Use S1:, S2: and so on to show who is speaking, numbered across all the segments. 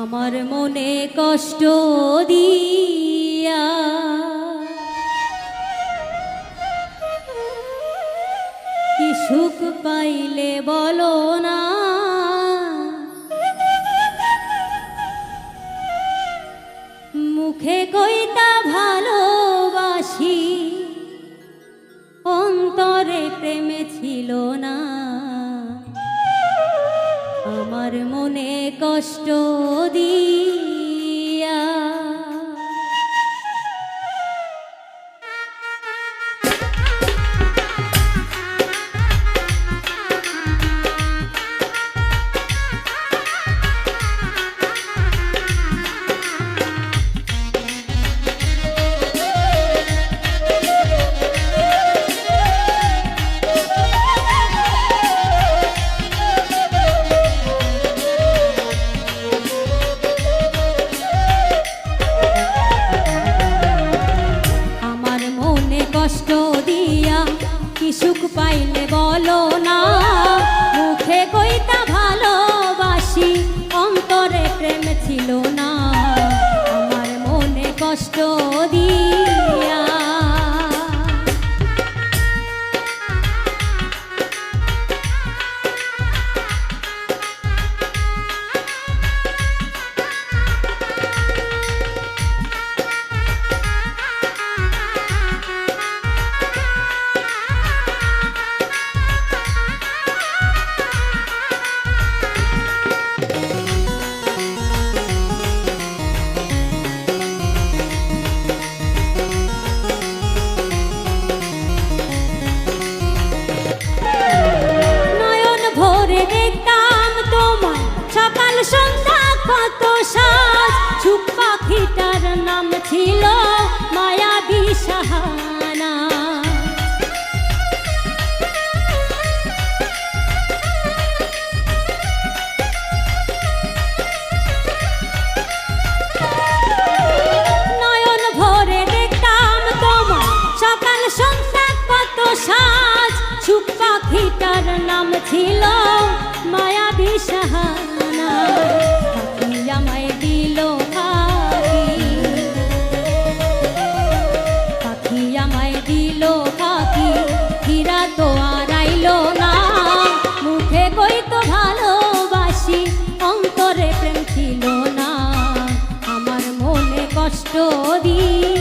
S1: আমার মনে কষ্ট দিয়া। কি সুখ পাইলে বলো না। মুখে কইতা ভালোবাসি, অন্তরে প্রেমে ছিল না। আমার মনে কষ্ট দিয়া অন্তরে প্রেম ছিল না। আমার মনে কষ্ট দিয়া ছিল অন্তরে প্রেম ছিল না। আমার মনে কষ্ট দিয়া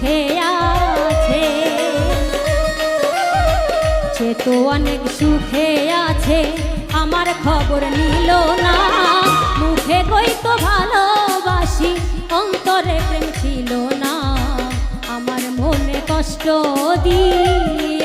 S1: সুখে আছে। সে তো অনেক সুখে আছে, আমার খবর নিল না। মুখে কই তো ভালোবাসি, অন্তরে প্রেম ছিল না। আমার মনে কষ্ট দিয়া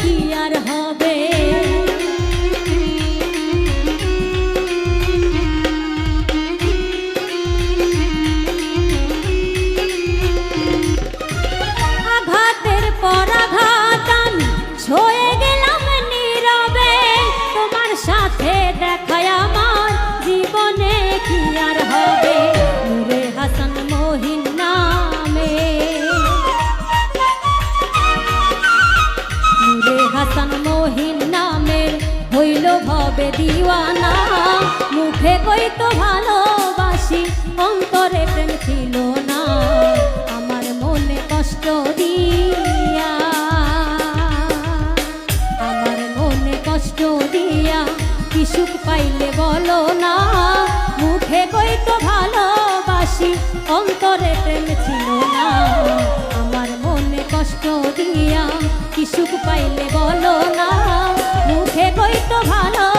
S1: কি আর হবে? দিওয়ানা, মুখে কই তো ভালোবাসি, অন্তরে প্রেম ছিল না। আমার মনে কষ্ট দিয়া, আমার মনে কষ্ট দিয়া, কি পাইলে বলো না। মুখে কই তো ভালোবাসি, অন্তরে প্রেম ছিল না। আমার মনে কষ্ট দিয়া, কি পাইলে বলো না। মুখে কই তো ভালোবাসি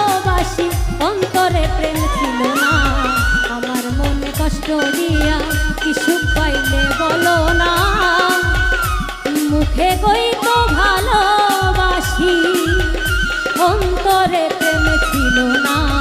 S1: অন্তরে প্রেম ছিল না।